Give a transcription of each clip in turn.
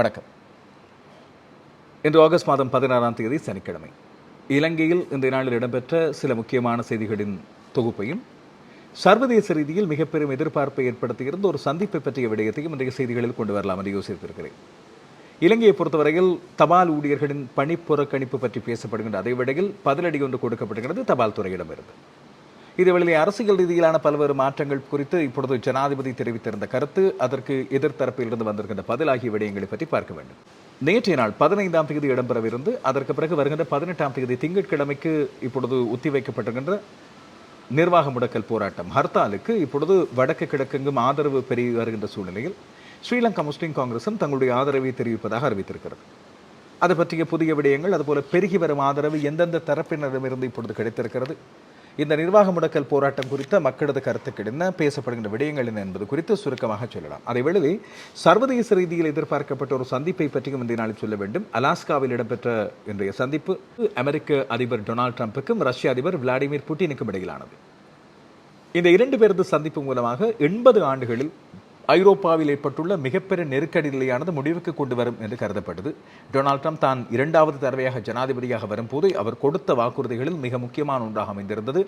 வணக்கம். இன்று ஆகஸ்ட் மாதம் பதினாறாம் தேதி சனிக்கிழமை. இலங்கையில் இந்த நாளில் இடம்பெற்ற சில முக்கியமான செய்திகளின் தொகுப்பையும் சர்வதேச ரீதியில் மிகப்பெரும் எதிர்பார்ப்பை ஏற்படுத்தியிருந்த ஒரு சந்திப்பை பற்றிய விடயத்தையும் இன்றைய செய்திகளில் கொண்டு வரலாம் என்று யோசித்திருக்கிறேன். இலங்கையை பொறுத்தவரையில் தபால் ஊழியர்களின் பணி புறக்கணிப்பு பற்றி பேசப்படுகின்ற அதே வேளையில் பதிலடி ஒன்று கொடுக்கப்படுகிறது தபால் துறையிடமிருந்து. இதுவேளை அரசியல் ரீதியிலான பல்வேறு மாற்றங்கள் குறித்து இப்பொழுது ஜனாதிபதி தெரிவித்திருந்த கருத்து அதற்கு எதிர்த்தரப்பிலிருந்து வந்திருக்கின்ற பதில் ஆகிய விடயங்களை பற்றி பார்க்க வேண்டும். நேற்றைய நாள் பதினைந்தாம் தேதி இடம்பெறவிருந்து அதற்கு பிறகு வருகின்ற பதினெட்டாம் தேதி திங்கட்கிழமைக்கு இப்பொழுது ஒத்திவைக்கப்பட்டிருக்கின்ற நிர்வாக முடக்கல் போராட்டம். ஹர்த்தாலுக்கு இப்பொழுது வடக்கு கிழக்கெங்கும் ஆதரவு பெருகி வருகின்ற சூழ்நிலையில் ஸ்ரீலங்கா முஸ்லீம் காங்கிரசும் தங்களுடைய ஆதரவை தெரிவிப்பதாக அறிவித்திருக்கிறது. அது பற்றிய புதிய விடயங்கள் அதுபோல பெருகி வரும் ஆதரவு எந்தெந்த தரப்பினரிடமிருந்து இப்பொழுது கிடைத்திருக்கிறது இந்த நிர்வாக முடக்கல் போராட்டம் குறித்த மக்களது கருத்துக்கள் என்ன பேசப்படுகின்ற விடயங்கள் என்ன என்பது குறித்து சுருக்கமாக சொல்லலாம். அதே சர்வதேச ரீதியில் எதிர்பார்க்கப்பட்ட ஒரு சந்திப்பை பற்றியும் இந்த நாளில் சொல்ல வேண்டும். அலாஸ்காவில் இடம்பெற்ற இன்றைய சந்திப்பு அமெரிக்க அதிபர் டொனால்ட் ட்ரம்ப்புக்கும் ரஷ்ய அதிபர் விளாடிமிர் புட்டினுக்கும் இடையிலானது. இந்த இரண்டு பேரது சந்திப்பு மூலமாக எண்பது ஆண்டுகளில் ஐரோப்பாவில் ஏற்பட்டுள்ள மிகப்பெரிய நெருக்கடி நிலையானது முடிவுக்கு கொண்டு வரும் என்று கருதப்பட்டது. டொனால்ட் ட்ரம்ப் தான் இரண்டாவது தடவையாக ஜனாதிபதியாக வரும்போது அவர் கொடுத்த வாக்குறுதிகளில் மிக முக்கியமான ஒன்றாக அமைந்திருந்தது.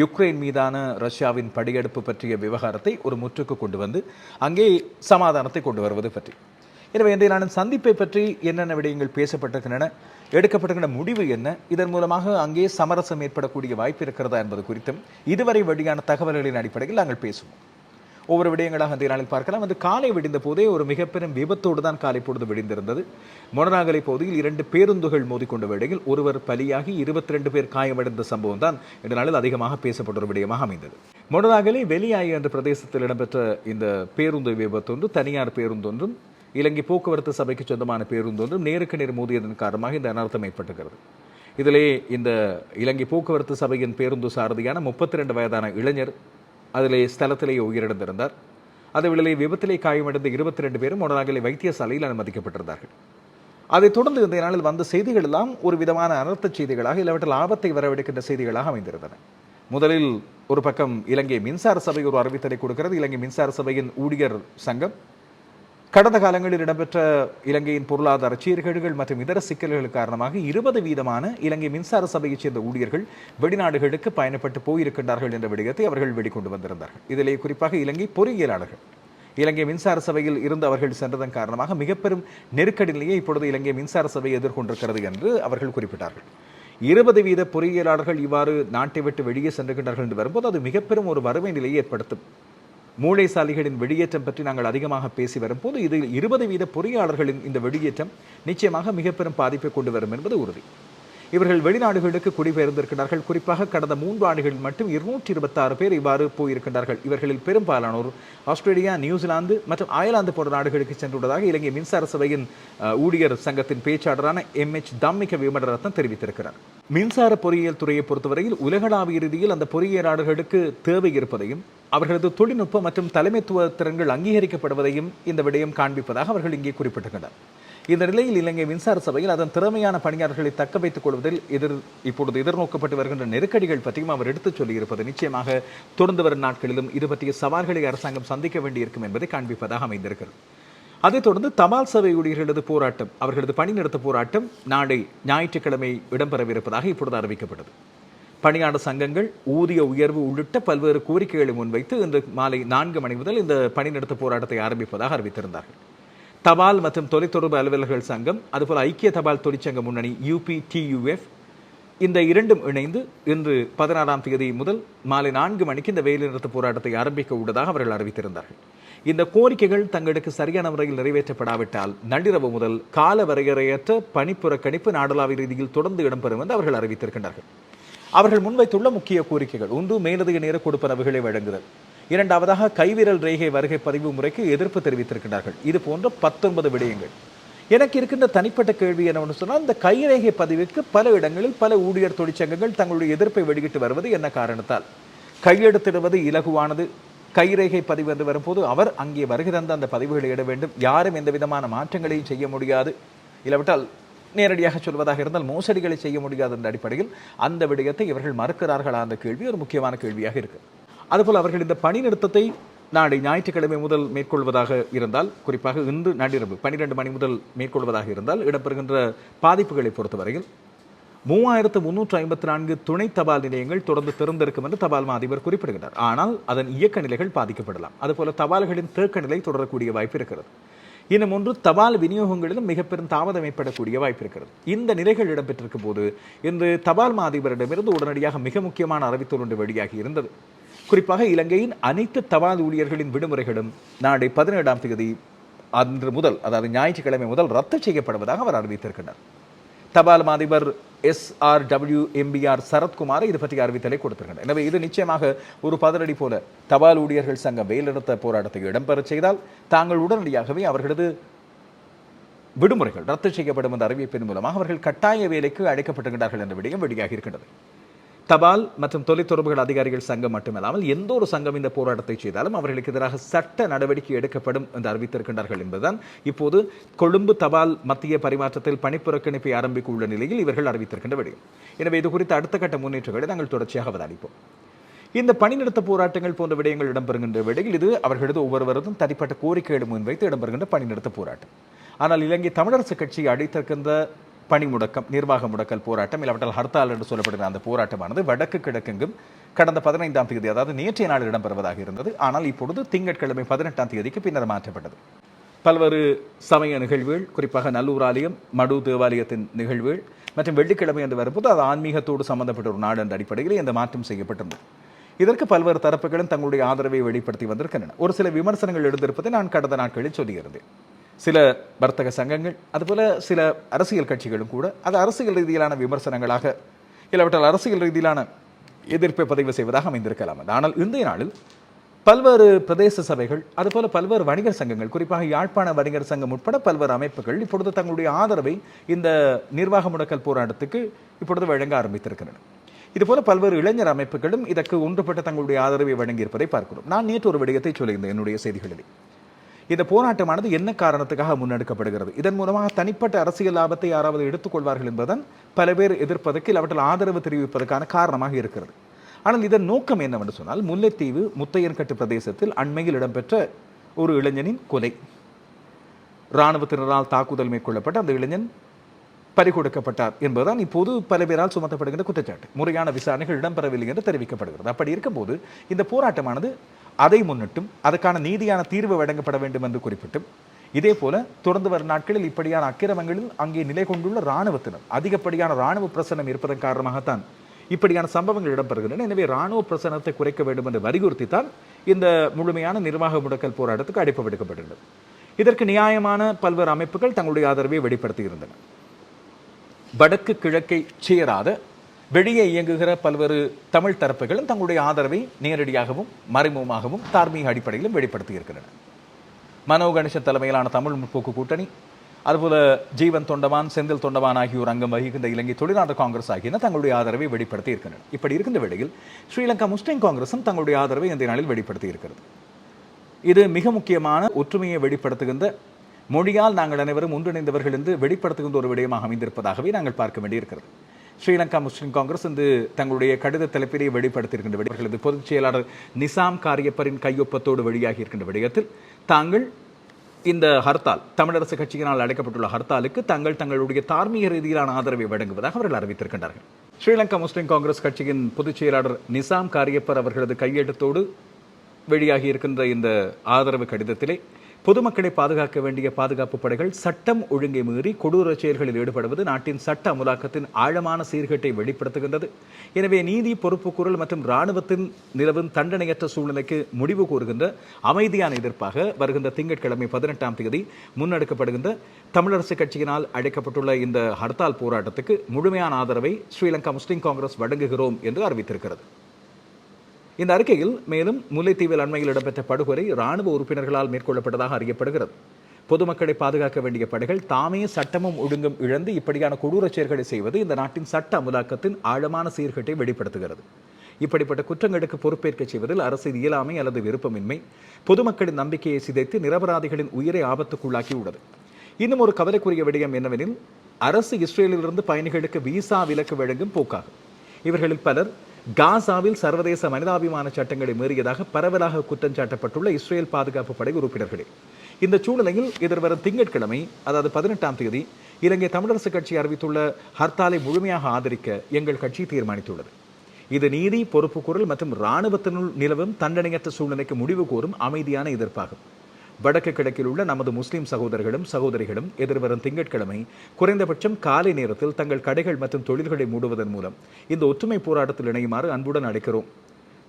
யுக்ரைன் மீதான ரஷ்யாவின் படையெடுப்பு பற்றிய விவகாரத்தை ஒரு முற்றுக்கு கொண்டு வந்து அங்கே சமாதானத்தை கொண்டு வருவது பற்றி. எனவே இன்றைய சந்திப்பை பற்றி என்னென்ன விடயங்கள் பேசப்பட்டிருக்கின்றன எடுக்கப்பட்டிருக்கிற முடிவு என்ன இதன் மூலமாக அங்கே சமரசம் ஏற்படக்கூடிய வாய்ப்பு இருக்கிறதா என்பது குறித்தும் இதுவரை வெளியான தகவல்களின் அடிப்படையில் நாங்கள் பேசுவோம். ஒவ்வொரு விடயங்களாக அந்த நாளில் பார்க்கலாம். வந்து காலை விடிந்த போதே ஒரு மிகப்பெரும் விபத்தோடு தான் காலை பொழுது விடிந்திருந்தது. மொனராகலை பகுதியில் இரண்டு பேருந்துகள் மோதிக்கொண்ட வேளையில் ஒருவர் பலியாகி இருபத்தி ரெண்டு பேர் காயமடைந்த சம்பவம் தான் இந்த நாளில் அதிகமாக பேசப்பட்ட ஒரு விடயமாக அமைந்தது. மொனராகலை வெளியாகி என்ற பிரதேசத்தில் இடம்பெற்ற இந்த பேருந்து விபத்தொன்று தனியார் பேருந்தொன்றும் இலங்கை போக்குவரத்து சபைக்கு சொந்தமான பேருந்தொன்றும் நேருக்கு நேர் மோதியதன் காரணமாக இந்த அனர்த்தம் ஏற்பட்டுகிறது இதிலே இந்த இலங்கை போக்குவரத்து சபையின் பேருந்து சாரதியான முப்பத்தி ரெண்டு வயதான இளைஞர் அதிலே ஸ்தலத்திலேயே உயிரிழந்திருந்தார். அதே வேளையிலே விபத்திலே காயமடைந்த இருபத்தி ரெண்டு பேரும் உடனாகலே வைத்தியசாலையில் அனுமதிக்கப்பட்டிருந்தார்கள். அதைத் தொடர்ந்து இந்த நாளில் வந்த செய்திகள் எல்லாம் ஒரு விதமான அனர்த்த செய்திகளாக இல்லாவற்றில் ஆபத்தை வரவெடுக்கின்ற செய்திகளாக அமைந்திருந்தன. முதலில் ஒரு பக்கம் இலங்கை மின்சார சபை ஒரு அறிவித்தலை கொடுக்கிறது. இலங்கை மின்சார சபையின் ஊழியர் சங்கம் கடந்த காலங்களில் இடம்பெற்ற இலங்கையின் பொருளாதார சீர்கேடுகள் மற்றும் இதர சிக்கல்கள் காரணமாக இருபது வீதமான இலங்கை மின்சார சபையைச் சேர்ந்த ஊழியர்கள் வெளிநாடுகளுக்கு பயணப்பட்டு போயிருக்கின்றார்கள் என்ற விடயத்தை அவர்கள் வெளிக்கொண்டு வந்திருந்தார்கள். இதிலே குறிப்பாக இலங்கை பொறியியலாளர்கள். இலங்கை மின்சார சபையில் இருந்து அவர்கள் சென்றதன் காரணமாக மிகப்பெரும் நெருக்கடி நிலையை இப்பொழுது இலங்கை மின்சார சபை எதிர்கொண்டிருக்கிறது என்று அவர்கள் குறிப்பிட்டார்கள். இருபது வீத பொறியியலாளர்கள் இவ்வாறு நாட்டை விட்டு வெளியே சென்றுகின்றார்கள் என்று வரும்போது அது மிகப்பெரும் ஒரு வறுமை நிலையை ஏற்படுத்தும். மூளைசாலிகளின் வெளியேற்றம் பற்றி நாங்கள் அதிகமாக பேசி வரும்போது இதில் இருபது வீத பொறியாளர்களின் இந்த வெளியேற்றம் நிச்சயமாக மிக பெரும் பாதிப்பை கொண்டு வரும் என்பது உறுதி. இவர்கள் வெளிநாடுகளுக்கு குடிபெயர்ந்திருக்கிறார்கள். குறிப்பாக கடந்த மூன்று ஆண்டுகளில் மட்டும் இருநூற்றி இருபத்தாறு பேர் இவ்வாறு போயிருக்கின்றார்கள். இவர்களில் பெரும்பாலானோர் ஆஸ்திரேலியா நியூசிலாந்து மற்றும் அயர்லாந்து போன்ற நாடுகளுக்கு சென்றுள்ளதாக இலங்கை மின்சார சபையின் ஊழியர் சங்கத்தின் பேச்சாளரான எம். எச். தம்மிக விமலரத்னம் தெரிவித்திருக்கிறார். மின்சார பொறியியல் துறையை பொறுத்தவரையில் உலகளாவிய ரீதியில் அந்த பொறியியலாளர்களுக்கு தேவை இருப்பதையும் அவர்களது தொழில்நுட்ப மற்றும் தலைமைத்துவ திறன்கள் அங்கீகரிக்கப்படுவதையும் இந்த விடயம் காண்பிப்பதாக அவர்கள் இங்கே குறிப்பிட்டுள்ளனர். இந்த நிலையில் இலங்கை மின்சார சபையில் அதன் திறமையான பணியாளர்களை தக்க வைத்துக் கொள்வதில் எதிர் இப்பொழுது எதிர்நோக்கப்பட்டு வருகின்ற நெருக்கடிகள் பற்றியும் அவர் எடுத்துச் சொல்லியிருப்பது நிச்சயமாக தொடர்ந்து வரும் நாட்களிலும் இது பற்றிய சவால்களை அரசாங்கம் சந்திக்க வேண்டியிருக்கும் என்பதை காண்பிப்பதாக அமைந்திருக்கிறது. அதைத் தொடர்ந்து தபால் சபை ஊழியர்களது போராட்டம் அவர்களது பணி நிறுத்த போராட்டம் நாளை ஞாயிற்றுக்கிழமை இடம்பெறவிருப்பதாக இப்பொழுது அறிவிக்கப்பட்டது. பணியாளர் சங்கங்கள் ஊதிய உயர்வு உள்ளிட்ட பல்வேறு கோரிக்கைகளை முன்வைத்து இன்று மாலை நான்கு மணி முதல் இந்த பணிநிறுத்த போராட்டத்தை ஆரம்பிப்பதாக அறிவித்திருந்தார்கள். தபால் மற்றும் தொலைத்தொடர்பு அலுவலர்கள் சங்கம் அதுபோல் ஐக்கிய தபால் தொழிற்சங்க முன்னணி யூபிடியூஎஃப் இந்த இரண்டும் இணைந்து இன்று பதினாறாம் தேதி முதல் மாலை நான்கு மணிக்கு இந்த வேலைநிறுத்த போராட்டத்தை ஆரம்பிக்க உள்ளதாக அவர்கள் அறிவித்திருந்தார்கள். இந்த கோரிக்கைகள் தங்களுக்கு சரியான முறையில் நிறைவேற்றப்படாவிட்டால் நள்ளிரவு முதல் கால வரையறையற்ற பணிப்புறக்கணிப்பு நாடளாவிய ரீதியில் தொடர்ந்து இடம்பெறும் என்று அவர்கள் அறிவித்திருக்கின்றார்கள். அவர்கள் முன்வைத்துள்ள முக்கிய கோரிக்கைகள். ஒன்று மேலதிக நேர கொடுப்பனவுகளை வழங்குதல். இரண்டாவதாக கைவிரல் ரேகை வருகை பதிவு முறைக்கு எதிர்ப்பு தெரிவித்திருக்கிறார்கள் இது போன்ற பத்தொன்பது விடயங்கள். எனக்கு இருக்கின்ற தனிப்பட்ட கேள்வி என்னவென்று சொன்னால் இந்த கைரேகை பதிவுக்கு பல இடங்களில் பல ஊழியர் தொழிற்சங்கங்கள் தங்களுடைய எதிர்ப்பை வெளியிட்டு வருவது என்ன காரணத்தால்? கையெழுத்திடுவது இலகுவானது. கைரேகை பதிவு என்று வரும்போது அவர் அங்கே வருகை தந்த அந்த பதிவுகளை இட வேண்டும். யாரும் எந்த விதமான மாற்றங்களையும் செய்ய முடியாது. இல்லாவிட்டால் நேரடியாக சொல்வதாக இருந்தால் மோசடிகளை செய்ய முடியாத என்ற அடிப்படையில் அந்த விடயத்தை இவர்கள் மறுக்கிறார்களா அந்த கேள்வி ஒரு முக்கியமான கேள்வியாக இருக்கு. அதுபோல் அவர்கள் இந்த பணி நிறுத்தத்தை நாளை ஞாயிற்றுக்கிழமை முதல் மேற்கொள்வதாக இருந்தால் குறிப்பாக இன்று நள்ளிரவு பன்னிரெண்டு மணி முதல் மேற்கொள்வதாக இருந்தால் இடம்பெறுகின்ற பாதிப்புகளை பொறுத்தவரையில் மூவாயிரத்து முன்னூற்று ஐம்பத்தி நான்கு துணை தபால் நிலையங்கள் தொடர்ந்து திறந்திருக்கும் என்று தபால் அதிபர் குறிப்பிடுகிறார் ஆனால் அதன் இயக்க நிலைகள் பாதிக்கப்படலாம். அதுபோல தபால்களின் தேக்க நிலை தொடரக்கூடிய வாய்ப்பு இருக்கிறது. இன்னும் ஒன்று தபால் விநியோகங்களிலும் மிக பெரும் தாமதம் ஏற்படக்கூடிய வாய்ப்பு இருக்கிறது. இந்த நிலைகள் இடம்பெற்றிருக்கும் போது இன்று தபால் மாதிபரிடமிருந்து உடனடியாக மிக முக்கியமான அறிவித்தல் ஒன்று வெளியாகி இருந்தது. குறிப்பாக இலங்கையின் அனைத்து தபால் ஊழியர்களின் விடுமுறைகளும் நாளை பதினேழாம் தேதி அன்று முதல் அதாவது ஞாயிற்றுக்கிழமை முதல் ரத்து செய்யப்படுவதாக அவர் அறிவித்திருக்கிறார் தபால் அதிபர் S R W MPR Sarathkumar இது பற்றிய அறிவித்தலை கொடுத்திருக்கிறார் எனவே இது நிச்சயமாக ஒரு பதிலடி போல தபால் ஊழியர்கள் சங்க வேலைநிறுத்த போராட்டத்தை இடம்பெறச் செய்தால் தாங்கள் உடனடியாகவே அவர்களது விடுமுறைகள் ரத்து செய்யப்படும் என்ற அறிவிப்பின் மூலமாக அவர்கள் கட்டாய வேலைக்கு அழைக்கப்பட்டிருக்கிறார்கள் என்ற விடயம் வெளியாகி இருக்கின்றது. தபால் மற்றும் தொலைத்தொடர்புகள் அதிகாரிகள் சங்கம் மட்டுமல்லாமல் எந்த ஒரு சங்கம் இந்த போராட்டத்தை செய்தாலும் அவர்களுக்கு எதிராக சட்ட நடவடிக்கை எடுக்கப்படும் என்று அறிவித்திருக்கின்றார்கள் என்பதுதான் இப்போது கொழும்பு தபால் மத்திய பரிமாற்றத்தில் பணிப்புறக்கணிப்பை ஆரம்பிக்க உள்ள நிலையில் இவர்கள் அறிவித்திருக்கின்ற விடயம். எனவே இது குறித்த அடுத்த கட்ட முன்னேற்றங்களை நாங்கள் தொடர்ச்சியாக அவதானிப்போம். இந்த பணிநிறுத்த போராட்டங்கள் போன்ற விடயங்கள் இடம்பெறுகின்ற விடையில் இது அவர்களது ஒவ்வொருவரதும் தனிப்பட்ட கோரிக்கைகளை முன்வைத்து இடம்பெறுகின்ற பணிநிறுத்த போராட்டம். ஆனால் இலங்கை தமிழரசு கட்சி அடைத்திருக்கின்ற பணி முடக்கம் நிர்வாக முடக்கல் போராட்டம் இல்லாவிட்டால் ஹர்த்தால் என்று சொல்லப்படுகிற அந்த போராட்டமானது வடக்கு கிழக்கெங்கும் கடந்த பதினைந்தாம் தேதி அதாவது நேற்றைய நாள் இடம்பெறுவதாக இருந்தது. ஆனால் இப்பொழுது திங்கட்கிழமை பதினெட்டாம் தேதிக்கு பின்னர் மாற்றப்பட்டது. பல்வேறு சமய நிகழ்வுகள் குறிப்பாக நல்லூர் ஆலயம் மடு தேவாலயத்தின் நிகழ்வுகள் மற்றும் வெள்ளிக்கிழமை என்று வரும்போது அது ஆன்மீகத்தோடு சம்பந்தப்பட்ட ஒரு நாடு என்ற அடிப்படையில் இந்த மாற்றம் செய்யப்பட்டிருந்தது. இதற்கு பல்வேறு தரப்புகளும் தங்களுடைய ஆதரவை வெளிப்படுத்தி வந்திருக்கின்றன. ஒரு சில விமர்சனங்கள் எழுந்திருப்பதை நான் கடந்த நாட்களில் சொல்லியிருந்தேன். சில வர்த்தக சங்கங்கள் அதுபோல சில அரசியல் கட்சிகளும் கூட அது அரசியல் ரீதியிலான விமர்சனங்களாக இல்லாவிட்டால் அரசியல் ரீதியிலான எதிர்ப்பை பதிவு செய்வதாக அமைந்திருக்கலாம். ஆனால் இன்றைய நாளில் பல்வேறு பிரதேச சபைகள் அதுபோல பல்வேறு வணிகர் சங்கங்கள் குறிப்பாக யாழ்ப்பாண வணிகர் சங்கம் உட்பட பல்வேறு அமைப்புகள் இப்பொழுது தங்களுடைய ஆதரவை இந்த நிர்வாக முடக்கல் போராட்டத்துக்கு இப்பொழுது வழங்க ஆரம்பித்திருக்கின்றன. இதுபோல பல்வேறு இளைஞர் அமைப்புகளும் இதற்கு ஒன்றுபட்ட தங்களுடைய ஆதரவை வழங்கியிருப்பதை பார்க்கிறோம். நான் நேற்று ஒரு விடயத்தை சொல்லியிருந்தேன் என்னுடைய செய்திகளில். இந்த போராட்டமானது என்ன காரணத்துக்காக முன்னெடுக்கப்படுகிறது? இதன் மூலமாக தனிப்பட்ட அரசியல் லாபத்தை யாராவது எடுத்துக்கொள்வார்கள் என்பதுதான் பல பேர் எதிர்ப்பதற்கு இல்லாவற்றில் ஆதரவு தெரிவிப்பதற்கான காரணமாக இருக்கிறது. ஆனால் இதன் நோக்கம் என்னவென்று சொன்னால் முல்லைத்தீவு முத்தையன்கட்டு பிரதேசத்தில் அண்மையில் இடம்பெற்ற ஒரு இளைஞனின் கொலை. இராணுவத்தினரால் தாக்குதல் மேற்கொள்ளப்பட்ட அந்த இளைஞன் பறிகொடுக்கப்பட்டார் என்பதுதான் இப்போது பல பேரால் சுமத்தப்படுகின்ற குற்றச்சாட்டு. முறையான விசாரணைகள் இடம்பெறவில்லை என்று தெரிவிக்கப்படுகிறது. அப்படி இருக்கும்போது இந்த போராட்டமானது அதை முன்னிட்டும் அதற்கான நீதியான தீர்வு வழங்கப்பட வேண்டும் என்று குறிப்பிட்டும். இதே போல தொடர்ந்து வரும் நாட்களில் இப்படியான அக்கிரமங்களில் அங்கே நிலை கொண்டுள்ள இராணுவத்தினர் அதிகப்படியான இராணுவ பிரசனம் இருப்பதன் காரணமாகத்தான் இப்படியான சம்பவங்கள் இடம்பெறுகின்றன. எனவே இராணுவ பிரசனத்தை குறைக்க வேண்டும் என்று வலியுறுத்தித்தான் இந்த முழுமையான நிர்வாக முடக்கல் போராட்டத்துக்கு அழைப்பு விடுக்கப்பட்டுள்ளது. இதற்கு நியாயமான பல்வேறு அமைப்புகள் தங்களுடைய ஆதரவை வெளிப்படுத்தியிருந்தன. வடக்கு கிழக்கை சேராத வெளியே இயங்குகிற பல்வேறு தமிழ் தரப்புகளும் தங்களுடைய ஆதரவை நேரடியாகவும் மறைமுகமாகவும் தார்மீக அடிப்படையிலும் வெளிப்படுத்தியிருக்கின்றன மனோ கணேச தலைமையிலான தமிழ் முற்போக்கு கூட்டணி அதுபோல ஜீவன் தொண்டமான் செந்தில் தொண்டமான் ஆகியோர் அங்கம் வகிக்கின்ற இலங்கை தொழிலாளர் காங்கிரஸ் ஆகியன தங்களுடைய ஆதரவை வெளிப்படுத்தி இருக்கின்றன இப்படி இருக்கின்ற வேளையில் ஸ்ரீலங்கா முஸ்லிம் காங்கிரசும் தங்களுடைய ஆதரவை இந்த நாளில் வெளிப்படுத்தி இருக்கிறது. இது மிக முக்கியமான ஒற்றுமையை வெளிப்படுத்துகின்ற மொழியால் நாங்கள் அனைவரும் ஒன்றிணைந்தவர்கள் என்று வெளிப்படுத்துகின்ற ஒரு விடயமாக அமைந்திருப்பதாகவே நாங்கள் பார்க்க வேண்டியிருக்கிறது. ஸ்ரீலங்கா முஸ்லிம் காங்கிரஸ் இந்த தங்களுடைய கடித தலைப்பிலேயே வெளிப்படுத்தியிருக்கின்ற விடயங்களது பொதுச் செயலாளர் நிசாம் காரியப்பரின் கையொப்பத்தோடு வெளியாகி இருக்கின்ற விடயத்தில் தாங்கள் இந்த ஹர்த்தால் தமிழரசு கட்சியினால் அழைக்கப்பட்டுள்ள ஹர்த்தாலுக்கு தாங்கள் தங்களுடைய தார்மீக ரீதியிலான ஆதரவை வழங்குவதாக அவர்கள் அறிவித்திருக்கின்றார்கள். ஸ்ரீலங்கா முஸ்லிம் காங்கிரஸ் கட்சியின் பொதுச் செயலாளர் நிசாம் காரியப்பர் அவர்களது கையெழுத்தோடு வெளியாகி இருக்கின்ற இந்த ஆதரவு கடிதத்திலே பொதுமக்களை பாதுகாக்க வேண்டிய பாதுகாப்பு படைகள் சட்டம் ஒழுங்கை மீறி கொடூர செயல்களில் ஈடுபடுவது நாட்டின் சட்ட அமுலாக்கத்தின் ஆழமான சீர்கேட்டை வெளிப்படுத்துகின்றது. எனவே நீதி பொறுப்புக்கூறல் மற்றும் இராணுவத்தின் நிலவும் தண்டனையற்ற சூழ்நிலைக்கு முடிவு கூறுகின்ற அமைதியான எதிர்ப்பாக வருகின்ற திங்கட்கிழமை பதினெட்டாம் தேதி முன்னெடுக்கப்படுகின்ற தமிழரசு கட்சியினால் அழைக்கப்பட்டுள்ள இந்த ஹர்த்தால் போராட்டத்துக்கு முழுமையான ஆதரவை ஸ்ரீலங்கா முஸ்லிம் காங்கிரஸ் வழங்குகிறோம் என்று அறிவித்திருக்கிறது. இந்த அறிக்கையில் மேலும் முல்லைத்தீவில் அண்மையில் இடம்பெற்ற படுகொலை ராணுவ உறுப்பினர்களால் மேற்கொள்ளப்பட்டதாக அறியப்படுகிறது. பொதுமக்களை பாதுகாக்க வேண்டிய படைகள் தாமே சட்டமும் ஒழுங்கும் இழந்து இப்படியான கொடூர செயல்களை செய்வது இந்த நாட்டின் சட்ட அமுலாக்கத்தின் ஆழமான சீர்கேட்டை வெளிப்படுத்துகிறது. இப்படிப்பட்ட குற்றங்களுக்கு பொறுப்பேற்க செய்வதில் அரசின் இயலாமை அல்லது விருப்பமின்மை பொதுமக்களின் நம்பிக்கையை சிதைத்து நிரபராதிகளின் உயிரை ஆபத்துக்குள்ளாக்கி உள்ளது இன்னும் ஒரு கவலைக்குரிய விடயம் என்னவெனில் அரசு இஸ்ரேலிலிருந்து பயணிகளுக்கு விசா விலக்கு வழங்கும் போக்காகும். இவர்களில் பலர் காசாவில் சர்வதேச மனிதாபிமான சட்டங்களை மீறியதாக பரவலாக குற்றம் சாட்டப்பட்டுள்ள இஸ்ரேல் பாதுகாப்பு படை உறுப்பினர்களே. இந்த சூழ்நிலையில் எதிர்வரும் திங்கட்கிழமை அதாவது பதினெட்டாம் தேதி இலங்கை தமிழரசு கட்சி அறிவித்துள்ள ஹர்த்தாலை முழுமையாக ஆதரிக்க எங்கள் கட்சி தீர்மானித்துள்ளது. இது நீதி பொறுப்புக்குரல் மற்றும் இராணுவத்தினுள் நிலவும் தண்டனையற்ற சூழ்நிலைக்கு முடிவு கோரும் அமைதியான எதிர்ப்பாகும். வடக்கு கிழக்கில் உள்ள நமது முஸ்லிம் சகோதரர்களும் சகோதரிகளும் எதிர்வரும் திங்கட்கிழமை குறைந்தபட்சம் காலை நேரத்தில் தங்கள் கடைகள் மற்றும் தொழில்களை மூடுவதன் மூலம் இந்த ஒற்றுமை போராட்டத்தில் இணையுமாறு அன்புடன் அழைக்கிறோம்.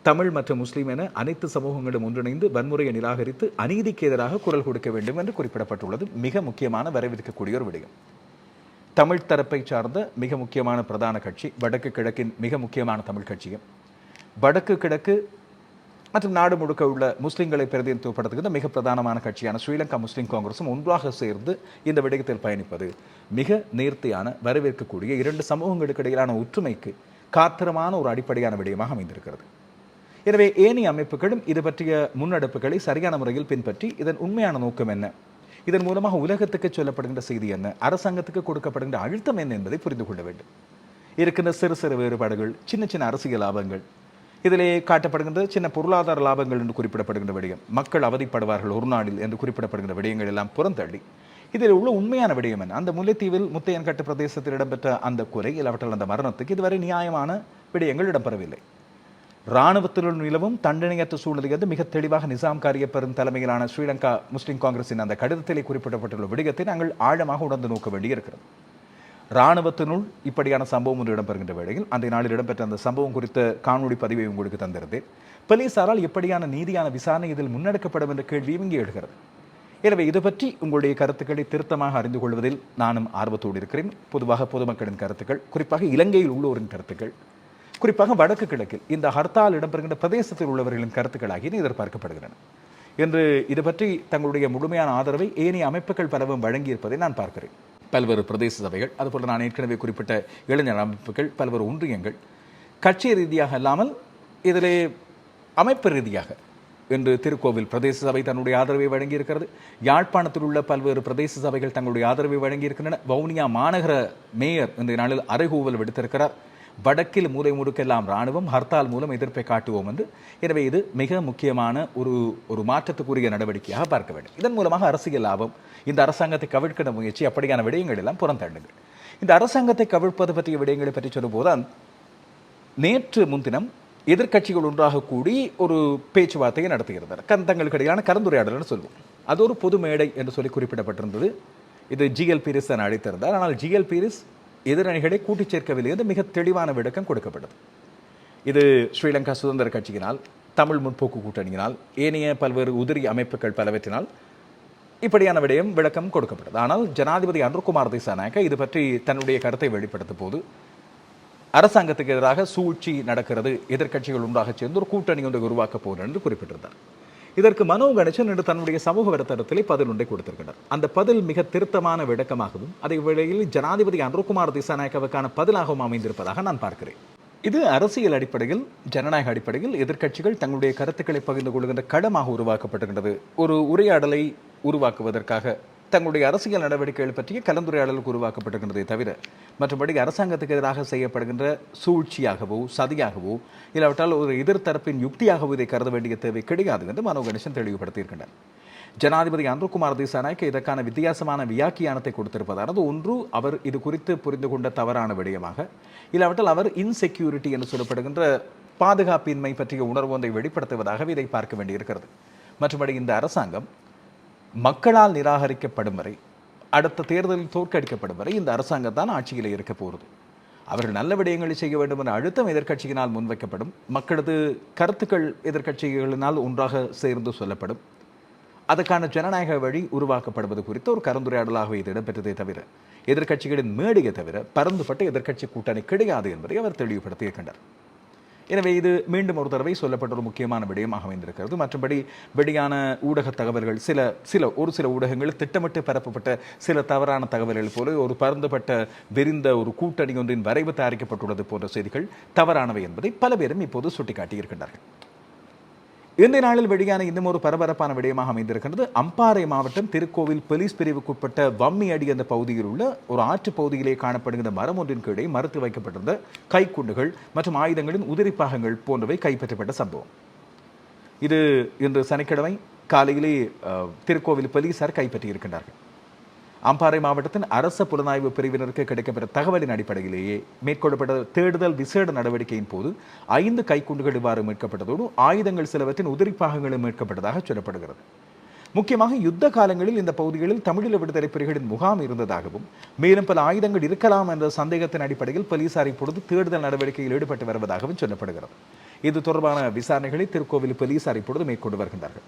தமிழ் மற்றும் முஸ்லீம் என அனைத்து சமூகங்களும் ஒன்றிணைந்து வன்முறையை நிராகரித்து அநீதிக்கு எதிராக குரல் கொடுக்க வேண்டும் என்று குறிப்பிடப்பட்டுள்ளது. மிக முக்கியமான வரவேற்கக்கூடிய ஒரு விடயம். தமிழ் தரப்பை சார்ந்த மிக முக்கியமான பிரதான கட்சி வடக்கு கிழக்கின் மிக முக்கியமான தமிழ் கட்சியும். வடக்கு கிழக்கு மற்றும் நாடு முழுக்க உள்ள முஸ்லிம்களை பிரதிநிதித்துவப்படுத்துகின்ற மிக பிரதானமான கட்சியான ஸ்ரீலங்கா முஸ்லீம் காங்கிரஸும் ஒன்றாக சேர்ந்து இந்த விடயத்தில் பயணிப்பது மிக நேர்த்தியான வரவேற்கக்கூடிய இரண்டு சமூகங்களுக்கு இடையிலான ஒற்றுமைக்கு காத்திரமான ஒரு அடிப்படையான விடயமாக அமைந்திருக்கிறது. எனவே ஏனைய அமைப்புகளும் இது பற்றிய முன்னெடுப்புகளை சரியான முறையில் பின்பற்றி இதன் உண்மையான நோக்கம் என்ன? இதன் மூலமாக உலகத்துக்கு சொல்லப்படுகின்ற செய்தி என்ன? அரசாங்கத்துக்கு கொடுக்கப்படுகின்ற அழுத்தம் என்ன என்பதை புரிந்து கொள்ள வேண்டும். இருக்கின்ற சிறு சிறு வேறுபாடுகள் சின்ன சின்ன அரசியல் லாபங்கள் இதிலே காட்டப்படுகின்ற சின்ன பொருளாதார லாபங்கள் என்று குறிப்பிடப்படுகின்ற விடயம். மக்கள் அவதிப்படுவார்கள் ஒரு நாளில் என்று குறிப்பிடப்படுகின்ற விடயங்கள் எல்லாம் புறந்தள்ளி. இதில் உள்ள உண்மையான விடயம் என்ன? அந்த முல்லைத்தீவில் முத்தையன்கட்டு பிரதேசத்தில் இடம்பெற்ற அந்த குறை இல்லாவற்றால் அந்த மரணத்துக்கு இதுவரை நியாயமான விடயங்கள் இடம்பெறவில்லை. இராணுவத்தினுள் நிலவும் தண்டனையற்ற சூழ்நிலை வந்து மிக தெளிவாக நிசாம் காரியப்பெரும் தலைமையிலான ஸ்ரீலங்கா முஸ்லிம் காங்கிரசின் அந்த கடிதத்திலே குறிப்பிடப்பட்டுள்ள விடயத்தை நாங்கள் ஆழமாக உணர்ந்து நோக்க வேண்டியிருக்கிறது. இராணுவத்தினுள் இப்படியான சம்பவம் ஒன்று இடம்பெறுகின்ற வேளையில் அந்த நாளில் இடம்பெற்ற அந்த சம்பவம் குறித்த காணொளி பதிவை உங்களுக்கு தந்திருந்தேன். போலீசாரால் எப்படியான நீதியான விசாரணை இதில் முன்னெடுக்கப்படும் என்ற கேள்வியும் இங்கே எழுகிறது. எனவே இது பற்றி உங்களுடைய கருத்துக்களை திருத்தமாக அறிந்து கொள்வதில் நானும் ஆர்வத்தோடு இருக்கிறேன். பொதுவாக பொதுமக்களின் கருத்துக்கள் குறிப்பாக இலங்கையில் உள்ளோரின் கருத்துக்கள் குறிப்பாக வடக்கு கிழக்கில் இந்த ஹர்த்தால் இடம்பெறுகின்ற பிரதேசத்தில் உள்ளவர்களின் கருத்துக்கள் ஆகியன எதிர்பார்க்கப்படுகின்றன. என்று இது பற்றி தங்களுடைய முழுமையான ஆதரவை ஏனைய அமைப்புகள் பலவும் வழங்கியிருப்பதை நான் பார்க்கிறேன். பல்வேறு பிரதேச சபைகள் அதுபோல் நான் ஏற்கனவே குறிப்பிட்ட இளைஞர் அமைப்புகள் பல்வேறு ஒன்றியங்கள் கட்சி ரீதியாக இல்லாமல் இதிலே அமைப்பு ரீதியாக என்று திருக்கோவில் பிரதேச சபை தன்னுடைய ஆதரவை வழங்கியிருக்கிறது. யாழ்ப்பாணத்தில் உள்ள பல்வேறு பிரதேச சபைகள் தங்களுடைய ஆதரவை வழங்கியிருக்கின்றன. வவுனியா மாநகர மேயர் இந்த நாளில் அறைகூவல் விடுத்திருக்கிறார். வடக்கில் மூலை முடுக்கெல்லாம் ராணுவம் ஹர்த்தால் மூலம் எதிர்ப்பை காட்டுவோம் என்று. எனவே இது மிக முக்கியமான ஒரு ஒரு மாற்றத்துக்குரிய நடவடிக்கையாக பார்க்க வேண்டும். இதன் மூலமாக அரசியல் லாபம் இந்த அரசாங்கத்தை கவிழ்க்கிற முயற்சி அப்படியான விடயங்கள் எல்லாம் புறந்தள்ளுங்கள். இந்த அரசாங்கத்தை கவிழ்ப்பது பற்றிய விடயங்களை பற்றி சொல்லும்போதுதான் நேற்று முன்தினம் எதிர்க்கட்சிகள் ஒன்றாக கூடி ஒரு பேச்சுவார்த்தையை நடத்துகிறது கந் தங்களுக்கு இடையிலான கலந்துரையாடல்னு சொல்லுவோம். அது ஒரு பொது மேடை என்று சொல்லி குறிப்பிடப்பட்டிருந்தது. இது ஜிஎல் பீரிஸ் தான் அழைத்திருந்தார். ஆனால் ஜிஎல் பீரிஸ் எதிரணிகளை கூட்டிச் சேர்க்கவில்லை என்று மிக தெளிவான விளக்கம் கொடுக்கப்பட்டது. இது ஸ்ரீலங்கா சுதந்திர கட்சியினால் தமிழ் முற்போக்கு கூட்டணியினால் ஏனைய பல்வேறு உதிரி அமைப்புகள் பலவற்றினால் இப்படியான விடயம் விளக்கம் கொடுக்கப்பட்டது. ஆனால் ஜனாதிபதி அனுர்குமார் திசாநாயக்க இது பற்றி தன்னுடைய கருத்தை வெளிப்படுத்தும் போது அரசாங்கத்துக்கு எதிராக சூழ்ச்சி நடக்கிறது எதிர்க்கட்சிகள் ஒன்றாக சேர்ந்து ஒரு கூட்டணி ஒன்றை உருவாக்கப் போகிறேன் என்று குறிப்பிட்டிருந்தார். இதற்கு மனோ கணேசன் என்று தன்னுடைய சமூக வலைத்தளத்திலே பதில் ஒன்றை கொடுத்திருக்கிறார். அந்த பதில் மிக திருத்தமான விளக்கமாகவும் அதே வேளையில் ஜனாதிபதி அனுகுமார் திசாநாயக்கவுக்கான பதிலாகவும் அமைந்திருப்பதாக நான் பார்க்கிறேன். இது அரசியல் அடிப்படையில் ஜனநாயக அடிப்படையில் எதிர்க்கட்சிகள் தங்களுடைய கருத்துக்களை பகிர்ந்து கொள்கின்ற களமாக உருவாக்கப்பட்டிருக்கின்றது ஒரு உரையாடலை உருவாக்குவதற்காக தங்களுடைய அரசியல் நடவடிக்கைகள் பற்றிய கலந்துரையாடலுக்கு உருவாக்கப்பட்டிருக்கின்றதே தவிர மற்றபடி அரசாங்கத்துக்கு எதிராக செய்யப்படுகின்ற சூழ்ச்சியாகவோ சதியாகவோ இல்லாவிட்டால் ஒரு எதிர்த்தரப்பின் யுக்தியாகவோ இதை கருத வேண்டிய தேவை கிடையாது என்று மனோ கணேசன் தெளிவுபடுத்தியிருக்கின்றனர் ஜனாதிபதி அன்புகுமார் திசாநாயக்க இதற்கான வித்தியாசமான வியாக்கியானத்தை கொடுத்திருப்பதானது ஒன்று அவர் இது குறித்து புரிந்து கொண்ட தவறான விடயமாக இல்லாவிட்டால் அவர் இன்செக்யூரிட்டி என்று சொல்லப்படுகின்ற பாதுகாப்பின்மை பற்றிய உணர்வு ஒன்றை வெளிப்படுத்துவதாகவே இதை பார்க்க வேண்டியிருக்கிறது. மற்றபடி இந்த அரசாங்கம் மக்களால் நிராகரிக்கப்படும் வரை அடுத்த தேர்தலில் தோற்கடிக்கப்படும் வரை இந்த அரசாங்கம் தான் ஆட்சியில் இருக்க போகிறது அவர்கள் நல்ல விடயங்களை செய்ய வேண்டும் என்ற அழுத்தம் எதிர்க்கட்சியினால் முன்வைக்கப்படும். மக்களது கருத்துக்கள் எதிர்க்கட்சிகளினால் ஒன்றாக சேர்ந்து சொல்லப்படும். அதற்கான ஜனநாயக வழி உருவாக்கப்படுவது குறித்த ஒரு கலந்துரையாடலாக இது இடம்பெற்றதே தவிர எதிர்க்கட்சிகளின் மேடையை தவிர பரந்துபட்ட எதிர்க்கட்சி கூட்டணி கிடையாது என்பதை அவர் தெளிவுபடுத்தியிருக்கின்றார். எனவே இது மீண்டும் ஒரு தடவை சொல்லப்பட்ட ஒரு முக்கியமான விடயமாக அமைந்திருக்கிறது. மற்றபடி வெளியான ஊடக தகவல்கள் சில சில ஒரு சில ஊடகங்கள் திட்டமிட்டு பரப்பப்பட்ட சில தவறான தகவல்கள் போல ஒரு பரந்துபட்ட விரிந்த ஒரு கூட்டணி ஒன்றின் வரைவு தயாரிக்கப்பட்டுள்ளது போன்ற செய்திகள் தவறானவை என்பதை பல பேரும் இப்போது சுட்டிக்காட்டியிருக்கின்றார்கள். இந்த நாளில் வெளியான இன்னும் ஒரு பரபரப்பான விடயமாக அமைந்திருக்கிறது அம்பாறை மாவட்டம் திருக்கோவில் போலீஸ் பிரிவுக்குட்பட்ட வம்மி அடி என்ற பகுதியில் உள்ள ஒரு ஆற்று பகுதியிலே காணப்படுகின்ற மரம் ஒன்றின் கீழே மறுத்து வைக்கப்பட்டிருந்த கைக்குண்டுகள் மற்றும் ஆயுதங்களின் உதிரிப்பாகங்கள் போன்றவை கைப்பற்றப்பட்ட சம்பவம். இது இன்று சனிக்கிழமை காலையிலே திருக்கோவில் போலீசார் கைப்பற்றியிருக்கின்றார்கள். அம்பாறை மாவட்டத்தின் அரச புலனாய்வு பிரிவினருக்கு கிடைக்கப்பெற்ற தகவலின் அடிப்படையிலேயே மேற்கொள்ளப்பட்ட தேடுதல் விசேட நடவடிக்கையின் போது ஐந்து கைக்குண்டுகள் இவ்வாறு மீட்கப்பட்டதோடு ஆயுதங்கள் சிலவற்றின் உதிரிப்பாகங்களும் மீட்கப்பட்டதாக சொல்லப்படுகிறது. முக்கியமாக யுத்த காலங்களில் இந்த பகுதிகளில் தமிழீழ விடுதலை புலிகளின் முகாம் இருந்ததாகவும் மேலும் பல ஆயுதங்கள் இருக்கலாம் என்ற சந்தேகத்தின் அடிப்படையில் போலீசார் இப்பொழுது தேடுதல் நடவடிக்கையில் ஈடுபட்டு வருவதாகவும் சொல்லப்படுகிறது. இது தொடர்பான விசாரணைகளை திருக்கோவில் போலீசார் இப்பொழுது மேற்கொண்டு வருகின்றார்கள்.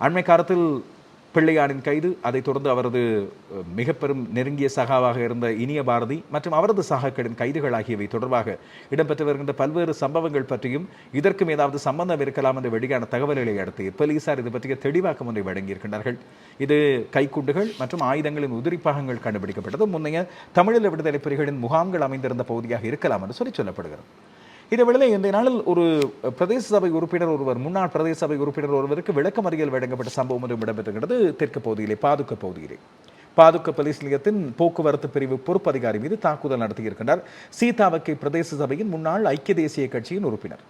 அண்மை காலத்தில் பிள்ளையாரின் கைது அதைத் தொடர்ந்து அவரது மிக பெரும் நெருங்கிய சகாவாக இருந்த இனிய பாரதி மற்றும் அவரது சகாக்களின் கைதுகள் ஆகியவை தொடர்பாக இடம்பெற்று வருகின்ற பல்வேறு சம்பவங்கள் பற்றியும் இதற்கும் ஏதாவது சம்பந்தம் இருக்கலாம் என்று வெளியான தகவல்களை அடுத்து போலீசார் இது பற்றிய தெளிவாக்கம் ஒன்றை வழங்கியிருக்கின்றார்கள். இது கைக்குண்டுகள் மற்றும் ஆயுதங்களின் உதிரிப்பாகங்கள் கண்டுபிடிக்கப்பட்டது முன்னைய தமிழீழ விடுதலை புலிகளின் முகாம்கள் அமைந்திருந்த பகுதியாக இருக்கலாம் என்று சொல்லி சொல்லப்படுகிறது. இதேவேளை இந்த நாளில் ஒரு பிரதேச சபை உறுப்பினர் ஒருவர் முன்னாள் பிரதேச சபை உறுப்பினர் ஒருவருக்கு விளக்கமறியல் வழங்கப்பட்ட சம்பவம் ஒன்றும் இடம்பெற்றிருக்கிறது. தெற்கு பகுதியிலே பாதுக்க பகுதியிலே. பாதுக்க போலீஸ் நிலையத்தின் போக்குவரத்து பிரிவு பொறுப்பு அதிகாரி மீது தாக்குதல் நடத்தியிருக்கின்றார். சீதாவக்கை பிரதேச சபையின் முன்னாள் ஐக்கிய தேசிய கட்சியின் உறுப்பினர்.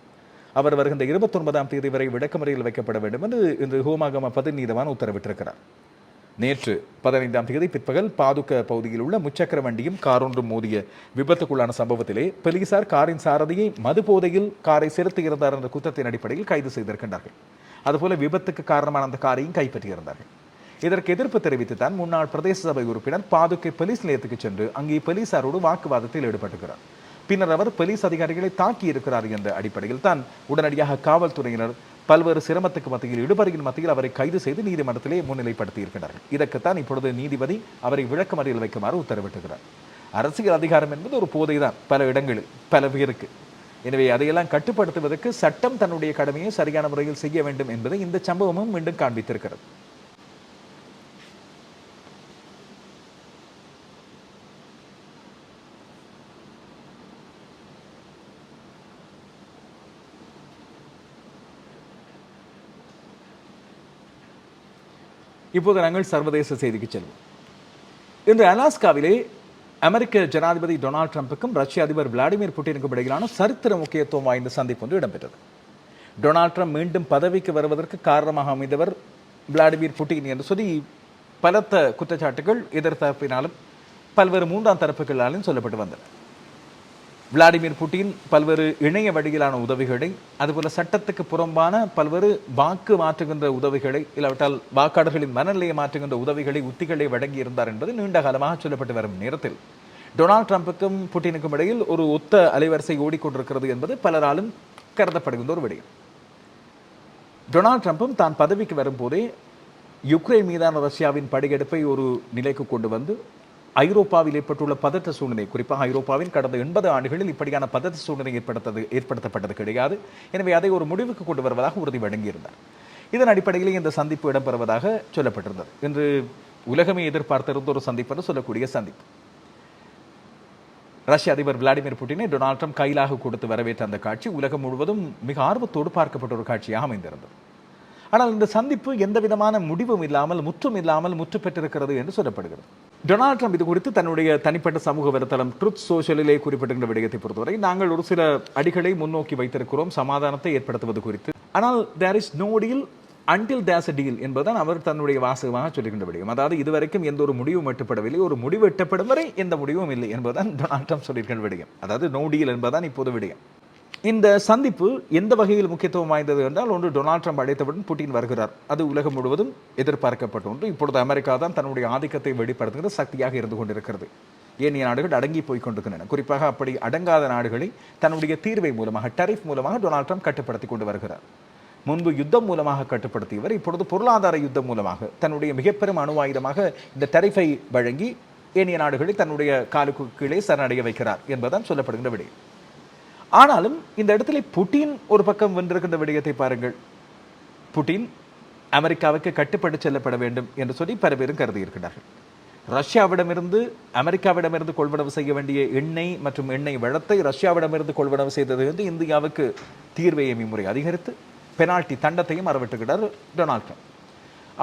அவர் வருகின்ற இருபத்தொன்பதாம் தேதி வரை விளக்கமறியல் வைக்கப்பட வேண்டும் என்று இன்று ஹோமாகம பதி நீதவான் உத்தரவிட்டிருக்கிறார். நேற்று பதினைந்தாம் தேதி பிற்பகல் பாதுக்க பகுதியில் உள்ள முச்சக்கர வண்டியும் காரொன்றும் மோதிய விபத்துக்குள்ளான சம்பவத்திலே போலீசார் காரின் சாரதியை மது போதையில் காரை செலுத்தியிருந்தார் என்ற குற்றத்தின் அடிப்படையில் கைது செய்திருக்கின்றார்கள். அதுபோல விபத்துக்கு காரணமான அந்த காரையும் கைப்பற்றியிருந்தார்கள். இதற்கு எதிர்ப்பு தெரிவித்து தான் முன்னாள் பிரதேச சபை உறுப்பினர் பாதுக்கை போலீஸ் நிலையத்துக்கு சென்று அங்கே போலீசாரோடு வாக்குவாதத்தில் ஈடுபட்டுகிறார் பின்னர் அவர் போலீஸ் அதிகாரிகளை தாக்கி இருக்கிறார் என்ற அடிப்படையில் தான் உடனடியாக காவல்துறையினர் பல்வேறு சிரமத்துக்கு மத்தியில் இடுபறியின் மத்தியில் அவரை கைது செய்து நீதிமன்றத்திலே முன்னிலைப்படுத்தியிருக்கிறார்கள். இதற்குத்தான் இப்பொழுது நீதிபதி அவரை விளக்கமறியல் வைக்குமாறு உத்தரவிட்டுகிறார். அரசியல் அதிகாரம் என்பது ஒரு போதைதான் பல இடங்களில் பல பேருக்கு. எனவே அதையெல்லாம் கட்டுப்படுத்துவதற்கு சட்டம் தன்னுடைய கடமையை சரியான முறையில் செய்ய வேண்டும் என்பதை இந்த சம்பவமும் மீண்டும் காண்பித்திருக்கிறது. இப்போது நாங்கள் சர்வதேச செய்திக்கு செல்வோம். இன்று அலாஸ்காவிலே அமெரிக்க ஜனாதிபதி டொனால்ட் ட்ரம்புக்கும் ரஷ்ய அதிபர் விளாடிமிர் புட்டினுக்கும் இடையிலான சரித்திர முக்கியத்துவம் வாய்ந்த சந்திப்பு ஒன்று இடம்பெற்றது. டொனால்ட் ட்ரம்ப் மீண்டும் பதவிக்கு வருவதற்கு காரணமாக அமைந்தவர் விளாடிமிர் புட்டின் என்று சொல்லி பலத்த குற்றச்சாட்டுகள் எதிர்த்தரப்பினாலும் பல்வேறு மூன்றாம் தரப்புகளாலும் சொல்லப்பட்டு வந்தன. விளாடிமிர் புட்டின் பல்வேறு இணைய வழியிலான உதவிகளை அதுபோல சட்டத்துக்கு புறம்பான பல்வேறு வாக்கு மாற்றுகின்ற உதவிகளை இல்லாவிட்டால் வாக்காளர்களின் மனநிலையை மாற்றுகின்ற உதவிகளை உத்திகளை வழங்கியிருந்தார் என்பது நீண்ட காலமாக சொல்லப்பட்டு வரும் நேரத்தில். டொனால்ட் ட்ரம்புக்கும் புட்டினுக்கும் இடையில் ஒரு ஒத்த அலைவரிசை ஓடிக்கொண்டிருக்கிறது என்பது பலராலும் கருதப்படுகின்ற ஒரு விடயம். டொனால்ட் ட்ரம்பும் தான் பதவிக்கு வரும்போதே யுக்ரைன் மீதான ரஷ்யாவின் படையெடுப்பை ஒரு நிலைக்கு கொண்டு வந்து ஐரோப்பாவில் ஏற்பட்டுள்ள பதற்ற சூழ்நிலை குறிப்பாக ஐரோப்பாவின் கடந்த எண்பது ஆண்டுகளில் இப்படியான பதற்ற சூழ்நிலை ஏற்படுத்தது ஏற்படுத்தப்பட்டது கிடையாது. எனவே அதை ஒரு முடிவுக்கு கொண்டு வருவதாக உறுதி வழங்கியிருந்தார். இதன் அடிப்படையில் இந்த சந்திப்பு இடம்பெறுவதாக சொல்லப்பட்டிருந்தது. இன்று உலகமே எதிர்பார்த்திருந்த ஒரு சந்திப்பு என்று சொல்லக்கூடிய சந்திப்பு. ரஷ்ய அதிபர் விளாடிமிர் புட்டினை டொனால்ட் ட்ரம்ப் கையிலாக கொடுத்து வரவேற்ற அந்த காட்சி உலகம் முழுவதும் மிக ஆர்வத்தோடு பார்க்கப்பட்ட ஒரு காட்சியாக அமைந்திருந்தது. ஆனால் இந்த சந்திப்பு எந்த விதமான முடிவும் இல்லாமல் முற்றும் இல்லாமல் முற்று பெற்றிருக்கிறது என்று சொல்லப்படுகிறது. டொனால்ட் ட்ரம்ப் இது குறித்து தன்னுடைய தனிப்பட்ட சமூக வலைத்தளம் ட்ருத் சோஷியலிலே குறிப்பிடுகின்ற விடயத்தை பொறுத்தவரை நாங்கள் ஒரு சில அடிகளை முன்னோக்கி வைத்திருக்கிறோம் சமாதானத்தை ஏற்படுத்துவது குறித்து. ஆனால் there is no deal until there's a deal என்பதுதான் அவர் தன்னுடைய வாசகமாக சொல்லுகின்ற விடயம். அதாவது இதுவரைக்கும் எந்த ஒரு முடிவும் எட்டப்படவில்லை ஒரு முடிவு எட்டப்படும் வரை எந்த முடிவும் இல்லை என்பதுதான் டொனால்ட் ட்ரம்ப் சொல்லியிருக்கின்ற விடயம். அதாவது நோ டீல் என்பதுதான் இப்போது விடயம். இந்த சந்திப்பு எந்த வகையில் முக்கியத்துவம் வாய்ந்தது என்றால் ஒன்று டொனால்ட் ட்ரம்ப் அழைத்தவுடன் புட்டின் வருகிறார். அது உலகம் முழுவதும் எதிர்பார்க்கப்பட்ட ஒன்று. இப்பொழுது அமெரிக்கா தான் தன்னுடைய ஆதிக்கத்தை வெளிப்படுத்துகிற சக்தியாக இருந்து கொண்டிருக்கிறது. ஏனைய நாடுகள் அடங்கி போய் கொண்டிருக்கின்றன. குறிப்பாக அப்படி அடங்காத நாடுகளை தன்னுடைய தீர்வை மூலமாக டரிஃப் மூலமாக டொனால்ட் ட்ரம்ப் கட்டுப்படுத்தி கொண்டு வருகிறார். முன்பு யுத்தம் மூலமாக கட்டுப்படுத்தியவர் இப்பொழுது பொருளாதார யுத்தம் மூலமாக தன்னுடைய மிகப்பெரும் அணு ஆயுதமாக இந்த டரிஃபை வழங்கி ஏனைய நாடுகளை தன்னுடைய காலுக்கு கீழே சரணடைய வைக்கிறார் என்பதுதான் சொல்லப்படுகின்ற விடயம் ஆனாலும் இந்த இடத்துல புட்டின் ஒரு பக்கம் வென்றிருக்கின்ற விடயத்தை பாருங்கள். புட்டின் அமெரிக்காவுக்கு கட்டுப்பட்டு செல்லப்பட வேண்டும் என்று சொல்லி பல பேரும் கருதி இருக்கிறார்கள். ரஷ்யாவிடமிருந்து அமெரிக்காவிடமிருந்து கொள்வனவு செய்ய வேண்டிய எண்ணெய் மற்றும் எண்ணெய் வளத்தை ரஷ்யாவிடமிருந்து கொள்வனவு செய்தது வந்து இந்தியாவுக்கு தீர்வை முறை அதிகரித்து பெனால்டி தண்டத்தையும் அறவிட்டுகிறார் டொனால்ட் ட்ரம்ப்.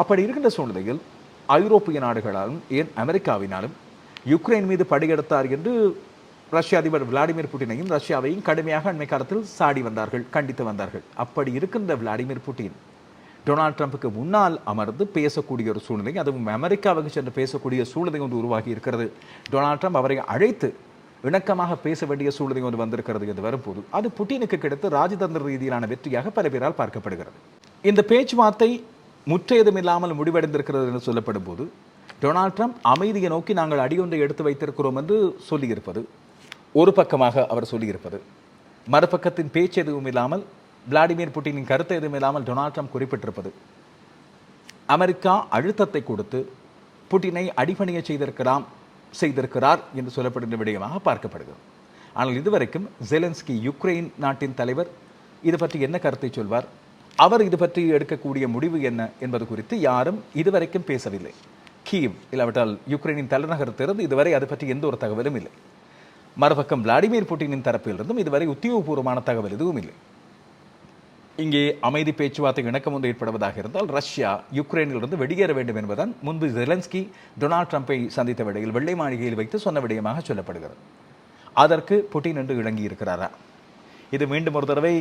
அப்படி இருக்கின்ற சூழ்நிலையில் ஐரோப்பிய நாடுகளாலும் ஏன் அமெரிக்காவினாலும் யுக்ரைன் மீது படையெடுத்தார் என்று ரஷ்ய அதிபர் விளாடிமிர் புட்டினையும் ரஷ்யாவையும் கடுமையாக அண்மை காலத்தில் சாடி வந்தார்கள் கண்டித்து வந்தார்கள். அப்படி இருக்கின்ற விளாடிமிர் புட்டின் டொனால்ட் ட்ரம்புக்கு முன்னால் அமர்ந்து பேசக்கூடிய ஒரு சூழ்நிலை அதுவும் அமெரிக்காவுக்கு சென்று பேசக்கூடிய சூழ்நிலை ஒன்று உருவாகி இருக்கிறது. டொனால்ட் ட்ரம்ப் அவரை அழைத்து இணக்கமாக பேச வேண்டிய சூழ்நிலை ஒன்று வந்திருக்கிறது என்று வரும்போது அது புட்டினுக்கு கிடைத்த ராஜதந்திர ரீதியிலான வெற்றியாக பல பேரால் பார்க்கப்படுகிறது. இந்த பேச்சுவார்த்தை முற்றையதும் இல்லாமல் முடிவடைந்திருக்கிறது என்று சொல்லப்படும் போது டொனால்ட் ட்ரம்ப் அமைதியை நோக்கி நாங்கள் அடியொன்றை எடுத்து வைத்திருக்கிறோம் என்று சொல்லியிருப்பது ஒரு பக்கமாக அவர் சொல்லியிருப்பது. மறுபக்கத்தின் பேச்சு எதுவும் இல்லாமல் விளாடிமிர் புட்டினின் கருத்து எதுவும் இல்லாமல் டொனால்ட் ட்ரம்ப் குறிப்பிட்டிருப்பது. அமெரிக்கா அழுத்தத்தை கொடுத்து புட்டினை அடிபணிய செய்திருக்கலாம் செய்திருக்கிறார் என்று சொல்லப்படுகின்ற விடயமாக பார்க்கப்படுகிறது. ஆனால் இதுவரைக்கும் ஜெலன்ஸ்கி யுக்ரைன் நாட்டின் தலைவர் இது பற்றி என்ன கருத்தை சொல்வார்? அவர் இது பற்றி எடுக்கக்கூடிய முடிவு என்ன என்பது குறித்து யாரும் இதுவரைக்கும் பேசவில்லை. கீவ் இல்லாவிட்டால் யுக்ரைனின் தலைநகரத்திலிருந்து இதுவரை அது பற்றி எந்த ஒரு தகவலும் இல்லை. மறுபக்கம் விளாடிமிர் புட்டினின் தரப்பிலிருந்தும் இதுவரை உத்தியோகபூர்வமான தகவல் எதுவும் இல்லை. இங்கே அமைதி பேச்சுவார்த்தை இணக்கம் ஒன்று ஏற்படுவதாக இருந்தால் ரஷ்யா யுக்ரைனிலிருந்து வெளியேற வேண்டும் என்பதுதான் முன்பு ஜெலன்ஸ்கி டொனால்ட் ட்ரம்பை சந்தித்த விடையில் வெள்ளை மாளிகையில் வைத்து சொன்ன விடயமாக சொல்லப்படுகிறது. அதற்கு புட்டின் என்று இணங்கி இருக்கிறாரா இது மீண்டும் ஒரு தடவை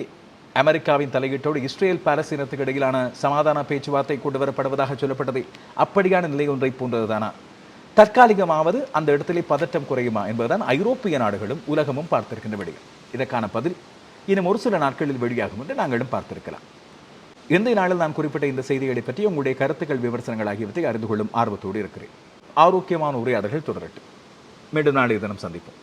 அமெரிக்காவின் தலையீட்டோடு இஸ்ரேல் பாலஸ்தீனத்துக்கு இடையிலான சமாதான பேச்சுவார்த்தை கொண்டு வரப்படுவதாக சொல்லப்பட்டது அப்படியான நிலை ஒன்றை போன்றதுதானா? தற்காலிகமாவது அந்த இடத்திலே பதட்டம் குறையுமா என்பதுதான் ஐரோப்பிய நாடுகளும் உலகமும் பார்த்திருக்கின்ற விடயம். இதற்கான பதில் இன்னும் ஒரு சில நாட்களில் வெளியாகும் என்று நாங்களும் பார்த்திருக்கலாம். இந்த நாளில் நான் குறிப்பிட்ட இந்த செய்திகளை பற்றி உங்களுடைய கருத்துக்கள் விமர்சனங்கள் ஆகியவற்றை அறிந்து கொள்ளும் ஆர்வத்தோடு இருக்கிறேன். ஆரோக்கியமான உரையாடல்கள் தொடரட்டும். மீண்டும் நாளைய தினம் சந்திப்போம்.